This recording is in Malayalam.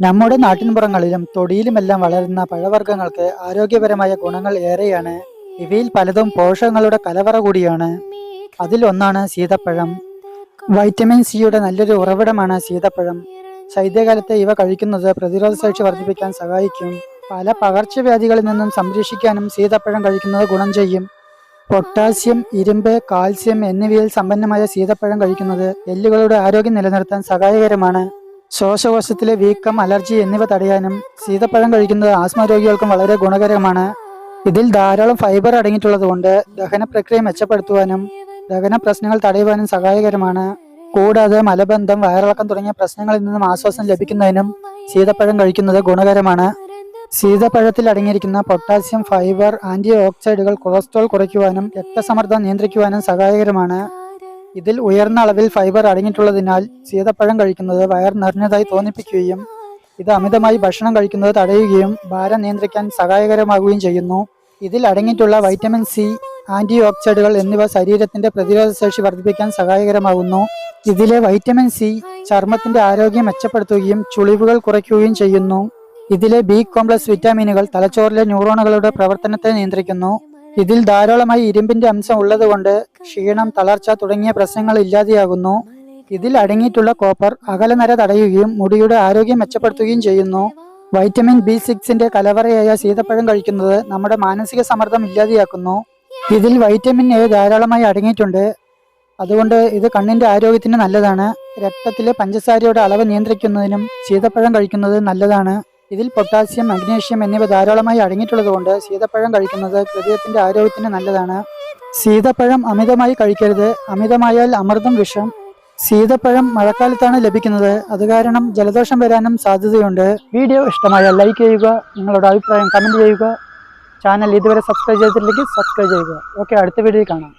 നമ്മുടെ നാട്ടിൻപുറങ്ങളിലും തൊടിയിലുമെല്ലാം വളരുന്ന പഴവർഗങ്ങൾക്ക് ആരോഗ്യപരമായ ഗുണങ്ങൾ ഏറെയാണ്. ഇവയിൽ പലതും പോഷകങ്ങളുടെ കലവറ കൂടിയാണ്. അതിലൊന്നാണ് സീതപ്പഴം. വൈറ്റമിൻ സിയുടെ നല്ലൊരു ഉറവിടമാണ് സീതപ്പഴം. ശൈത്യകാലത്തെ ഇവ കഴിക്കുന്നത് പ്രതിരോധ ശേഷി വർദ്ധിപ്പിക്കാൻ സഹായിക്കും. പല പകർച്ചവ്യാധികളിൽ നിന്നും സംരക്ഷിക്കാനും സീതപ്പഴം കഴിക്കുന്നത് ഗുണം ചെയ്യും. പൊട്ടാസ്യം ഇരുമ്പ് കാൽസ്യം എന്നിവയിൽ സമ്പന്നമായ സീതപ്പഴം കഴിക്കുന്നത് എല്ലുകളുടെ ആരോഗ്യം നിലനിർത്താൻ സഹായകരമാണ്. ശ്വാസകോശത്തിലെ വീക്കം അലർജി എന്നിവ തടയാനും സീതപ്പഴം കഴിക്കുന്നത് ആസ്മ രോഗികൾക്കും വളരെ ഗുണകരമാണ്. ഇതിൽ ധാരാളം ഫൈബർ അടങ്ങിയിട്ടുള്ളതുകൊണ്ട് ദഹന പ്രക്രിയ മെച്ചപ്പെടുത്തുവാനും ദഹന പ്രശ്നങ്ങൾ തടയുവാനും സഹായകരമാണ്. കൂടാതെ മലബന്ധം വയറിളക്കം തുടങ്ങിയ പ്രശ്നങ്ങളിൽ നിന്നും ആശ്വാസം ലഭിക്കുന്നതിനും സീതപ്പഴം കഴിക്കുന്നത് ഗുണകരമാണ്. സീതപ്പഴത്തിൽ അടങ്ങിയിരിക്കുന്ന പൊട്ടാസ്യം ഫൈബർ ആന്റി ഓക്സൈഡുകൾ കൊളസ്ട്രോൾ കുറയ്ക്കുവാനും രക്തസമ്മർദ്ദം നിയന്ത്രിക്കുവാനും സഹായകരമാണ്. ഇതിൽ ഉയർന്ന അളവിൽ ഫൈബർ അടങ്ങിയിട്ടുള്ളതിനാൽ സീതപ്പഴം കഴിക്കുന്നത് വയർ നിറഞ്ഞതായി തോന്നിപ്പിക്കുകയും ഇത് അമിതമായി ഭക്ഷണം കഴിക്കുന്നത് തടയുകയും ഭാരം നിയന്ത്രിക്കാൻ സഹായകരമാകുകയും ചെയ്യുന്നു. ഇതിൽ അടങ്ങിയിട്ടുള്ള വൈറ്റമിൻ സി ആന്റി ഓക്സൈഡുകൾ എന്നിവ ശരീരത്തിന്റെ പ്രതിരോധ ശേഷി വർദ്ധിപ്പിക്കാൻ സഹായകരമാകുന്നു. ഇതിലെ വൈറ്റമിൻ സി ചർമ്മത്തിന്റെ ആരോഗ്യം മെച്ചപ്പെടുത്തുകയും ചുളിവുകൾ കുറയ്ക്കുകയും ചെയ്യുന്നു. ഇതിലെ ബി കോംപ്ലക്സ് വിറ്റാമിനുകൾ തലച്ചോറിലെ ന്യൂറോണുകളുടെ പ്രവർത്തനത്തെ നിയന്ത്രിക്കുന്നു. ഇതിൽ ധാരാളമായി ഇരുമ്പിന്റെ അംശം ഉള്ളതുകൊണ്ട് ക്ഷീണം തളർച്ച തുടങ്ങിയ പ്രശ്നങ്ങൾ ഇല്ലാതെയാകുന്നു. ഇതിൽ അടങ്ങിയിട്ടുള്ള കോപ്പർ അകലനര തടയുകയും മുടിയുടെ ആരോഗ്യം മെച്ചപ്പെടുത്തുകയും ചെയ്യുന്നു. വൈറ്റമിൻ ബി സിക്സിന്റെ കലവറയായ സീതപ്പഴം കഴിക്കുന്നത് നമ്മുടെ മാനസിക സമ്മർദ്ദം ഇല്ലാതെയാക്കുന്നു. ഇതിൽ വൈറ്റമിൻ എ ധാരാളമായി അടങ്ങിയിട്ടുണ്ട്. അതുകൊണ്ട് ഇത് കണ്ണിന്റെ ആരോഗ്യത്തിന് നല്ലതാണ്. രക്തത്തിലെ പഞ്ചസാരയുടെ അളവ് നിയന്ത്രിക്കുന്നതിനും സീതപ്പഴം കഴിക്കുന്നത് നല്ലതാണ്. ഇതിൽ പൊട്ടാസ്യം മഗ്നീഷ്യം എന്നിവ ധാരാളമായി അടങ്ങിയിട്ടുള്ളതുകൊണ്ട് സീതപ്പഴം കഴിക്കുന്നത് ഹൃദയത്തിന്റെ ആരോഗ്യത്തിന് നല്ലതാണ്. സീതപ്പഴം അമിതമായി കഴിക്കരുത്. അമിതമായാൽ അമൃതം വിഷം. സീതപ്പഴം മഴക്കാലത്താണ് ലഭിക്കുന്നത്. അത് കാരണം ജലദോഷം വരാനും സാധ്യതയുണ്ട്. വീഡിയോ ഇഷ്ടമായാൽ ലൈക്ക് ചെയ്യുക നിങ്ങളുടെ അഭിപ്രായം കമന്റ് ചെയ്യുക. ചാനൽ ഇതുവരെ സബ്സ്ക്രൈബ് ചെയ്തിട്ടില്ലെങ്കിൽ സബ്സ്ക്രൈബ് ചെയ്യുക. ഓക്കെ അടുത്ത വീഡിയോയിൽ കാണാം.